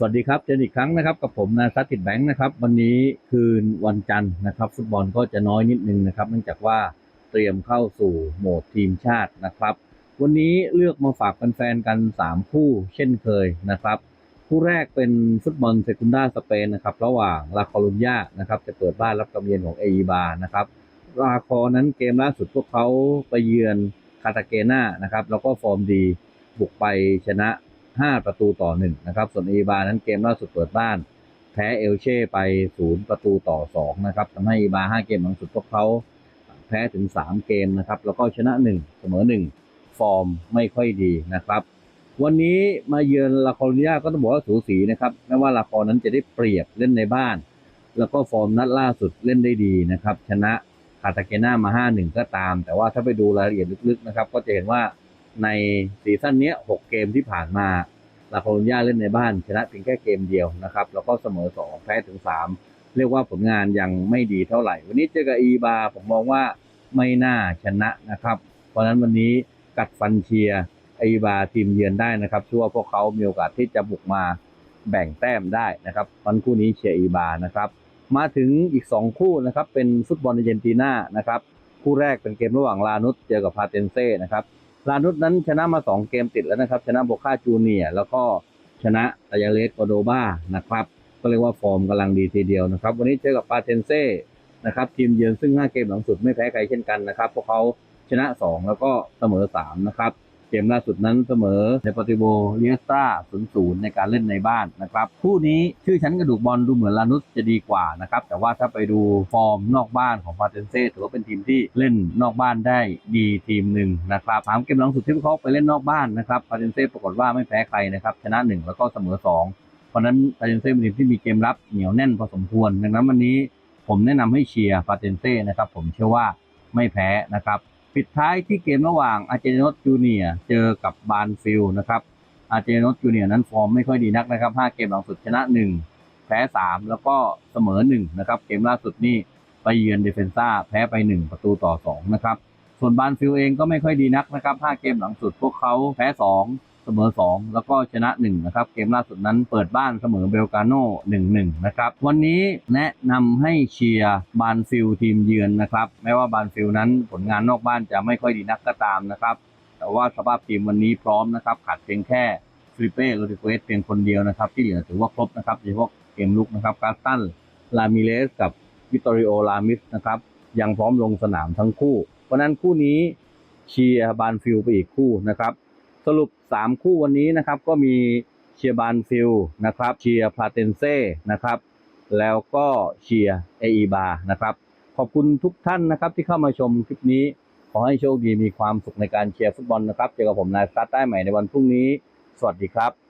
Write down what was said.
สวัสดีครับเจออีกครั้งนะครับกับผมนายซัตติดแบงค์นะครับ วันนี้คืนวันจันทร์นะครับ ฟุตบอลก็จะน้อยนิดนึงนะครับ เนื่องจากว่าเตรียมเข้าสู่โหมดทีมชาตินะครับ วันนี้เลือกมาฝากแฟนๆกัน 3 คู่เช่นเคยนะครับคู่แรกเป็นฟุตบอลเซกุนดาสเปนนะครับระหว่างลาคอลุญญานะครับจะเปิดบ้านรับกำเยือนของเอ b บานะครับลาคอนั้นเกมล่าสุดพวกเขาไปเยือนคาตาเกนานะครับแล้วก็ฟอร์มดีบุกไปชนะ 5 ประตูต่อ 1 นะครับ ส่วนเอ b บานั้นเกมล่าสุดเปิดบ้าน แพ้เอลเช่ไป 0 ประตูต่อ 2 นะครับทำให้เอ b บา5เกมหลังสุดพวกเขาแพ้ถึง 3 เกมนะครับ แล้วก็ชนะ 1 เสมอ 1 ฟอร์มไม่ค่อยดีนะครับ วันนี้มาเยือนลาคอรุญญาก็ต้องบอกว่าสูสีนะครับแม้ว่าลาคอนั้นจะได้เปรียบเล่นในบ้าน แล้วก็ฟอร์มนัดล่าสุดเล่นได้ดีนะครับ ชนะคาตาเกนามา 5-1 ก็ตาม แต่ว่าถ้าไปดูรายละเอียดลึกๆนะครับ ก็จะเห็นว่า ในซีซั่นนี้6เกมที่ผ่านมาลาโคอรุญญาเล่นในบ้าน ชนะเพียงแค่เกมเดียวนะครับ แล้วก็เสมอ 2 แพ้ถึง 3 เรียกว่าผลงานยังไม่ดีเท่าไหร่ วันนี้เจอกับอีบาผมมองว่าไม่น่าชนะนะครับ เพราะนั้นวันนี้กัดฟันเชียร์ไอบาทีมเยือนได้นะครับชื่วพวกเขามีโอกาสที่จะบุกมาแบ่งแต้มได้นะครับวันคู่นี้เชียร์อีบานะครับมาถึงอีก 2 คู่นะครับเป็นฟุตบอลอาร์เจนตินานะครับคู่แรกเป็นเกมระหว่างลานุสเจอกับพาเตนเซ่นะครับ ลานุดนั้นชนะมาสองเกมติดแล้วนะครับ ชนะโบคาจูเนียแล้วก็ชนะตายาเลสโอโดบานะครับ ก็เรียกว่าฟอร์มกำลังดีทีเดียวนะครับ วันนี้เจอกับปาเทนเซ่นะครับทีมเยือนซึ่ง 5 เกมหลังสุดไม่แพ้ใครเช่นกันนะครับพวกเขาชนะ 2 แล้วก็เสมอ 3 นะครับ เกมล่าสุดนั้นเสมอเดปอติโบเลียสตรา0-0ในการเล่นในบ้านนะครับคู่นี้ชื่อชั้นกระดูกบอลดูเหมือนลานุสจะดีกว่านะครับแต่ว่าถ้าไปดูฟอร์มนอกบ้านของพาเทนเซ่ถือว่าเป็นทีมที่เล่นนอกบ้านได้ดีทีมหนึ่งนะครับสามเกมหลังสุดที่พวกเขาไปเล่นนอกบ้านนะครับพาเทนเซ่ปรากฏว่าไม่แพ้ใครนะครับชนะ1แล้วก็เสมอ2เพราะนั้นพาเทนเซ่เป็นทีมที่มีเกมรับเหนียวแน่นพอสมควรดังนั้นวันนี้ผมแนะนำให้เชียร์พาเทนเซ่นะครับผมเชื่อว่าไม่แพ้นะครับ ปิดท้ายที่เกมระหว่างอาเจนอสจูเนียเจอกับบานฟิลนะครับอาเจนอสจูเนียนั้นฟอร์มไม่ค่อยดีนักนะครับ 5 เกมหลังสุดชนะ 1 แพ้ 3 แล้วก็เสมอ 1 นะครับ เกมล่าสุดนี่ไปเยือนเดฟเฟนซ่าแพ้ไป 1 ประตูต่อ 2 นะครับ ส่วนบานฟิลเองก็ไม่ค่อยดีนักนะครับ 5 เกมหลังสุดพวกเขาแพ้ 2 สมอ 2 แล้วก็ชนะ 1 นะครับ เกมล่าสุดนั้นเปิดบ้านเสมอเบลกาโน่1-1 นะครับ วันนี้แนะนำให้เชียร์บานฟิลทีมเยือนนะครับแม้ว่าบานฟิลนั้นผลงานนอกบ้านจะไม่ค่อยดีนักก็ตามนะครับ แต่ว่าสภาพทีมวันนี้พร้อมนะครับขาดเพียงแค่ฟริเป้โรดิเกสเพียงคนเดียวนะครับ ที่เหลือถือว่าครบนะครับโดยเฉพาะเกมลุกนะครับกาสตันลามิเลสกับวิตอริโอลามิสนะครับยังพร้อมลงสนามทั้งคู่ เพราะนั้นคู่นี้เชียร์บานฟิลไปอีกคู่นะครับ สรุป 3 คู่วันนี้นะครับก็มีเชียร์บานฟิลนะครับเชียร์พาเตนเซ่นะครับแล้วก็เชียร์เออบานะครับขอบคุณทุกท่านนะครับที่เข้ามาชมคลิปนี้ ขอให้โชคดีมีความสุขในการเชียร์ฟุตบอลนะครับเจอกับผมนายสตาร์ทได้ใหม่ในวันพรุ่งนี้ สวัสดีครับ